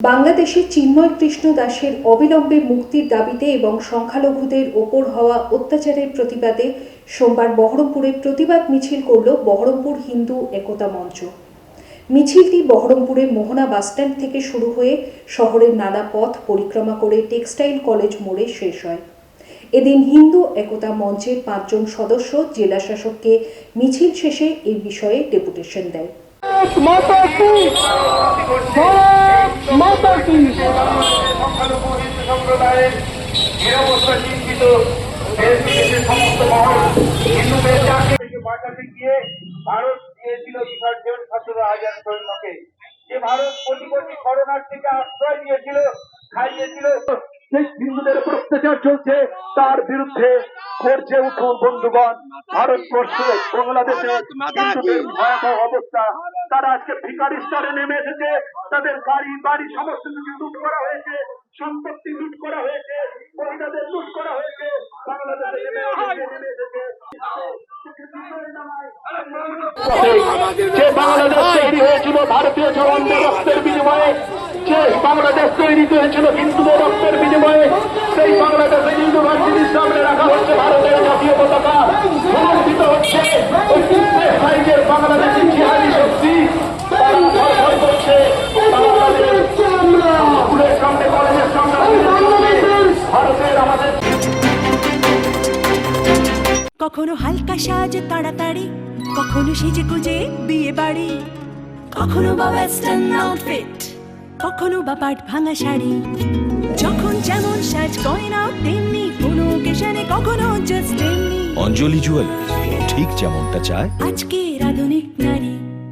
বাংলাদেশে চিন্ময় কৃষ্ণ দাসের অবিলম্বে মুক্তির দাবিতে এবং সংখ্যালঘুদের ওপর হওয়া অত্যাচারের প্রতিবাদে সোমবার বহরমপুরে প্রতিবাদ মিছিল করল বহরমপুর হিন্দু একতা মঞ্চ। মিছিলটি বহরমপুরে মোহনা বাসস্ট্যান্ড থেকে শুরু হয়ে শহরের নানা পথ পরিক্রমা করে টেক্সটাইল কলেজ মোড়ে শেষ হয়। এদিন হিন্দু একতা মঞ্চের পাঁচজন সদস্য জেলা শাসককে মিছিল শেষে এই বিষয়ে ডেপুটেশন দেয়। সম্প্রদায়ের নিরাপত্তা চিন্তিত সমস্ত মহল হিন্দুদের বাঁচাতে গিয়ে ভারত দিয়েছিল বিসর্জন সতেরো হাজার সৈন্যকে। যে ভারত কোটি কোটি করোনার থেকে আশ্রয় দিয়েছিল খাইয়েছিল হিন্দুদের উপর অত্যাচার চলছে। তার বিরুদ্ধে করছে উঠুন বন্ধুগণ। ভারতবর্ষে বাংলাদেশে হিন্দুদের ভয়াবহ অবস্থা। তারা আজকে ভিকারি স্তরে নেমে এসেছে। তাদের গাড়ি বাড়ি সমস্ত কিছু লুট করা হয়েছে। সম্পত্তি লুট করা হয়েছে। মহিলাদের লুট করা হয়েছে। বাংলাদেশে নেমে এসেছে যে বাংলাদেশ তৈরি হয়েছিল ভারতীয় জওয়ানদের রক্তের বিনিময়ে। যে বাংলাদেশ তৈরি হয়েছিল হিন্দুদের রক্তের বিনিময়ে সেই বাংলাদেশের ইউনিভার্সিটির সামনে রাখা হচ্ছে ভারতের জাতীয় পতাকা। সমর্থিত হচ্ছে ওই তিনটে সাইজের বাংলাদেশের জিহাদি শক্তি। কখনো হালকা সাজ তাড়াতাড়ি, কখনো সেজে গুজে বিয়ে বাড়ি। কখনো বা ওয়েস্টার্ন আউটফিট কখনো বা পাট ভাঙা শাড়ি। যখন যেমন সাজ গয়না তেমনি কোনো অকেশনে কখনো জাস্ট তেমনি। অঞ্জলি জুয়েল ঠিক যেমনটা চায়। নারী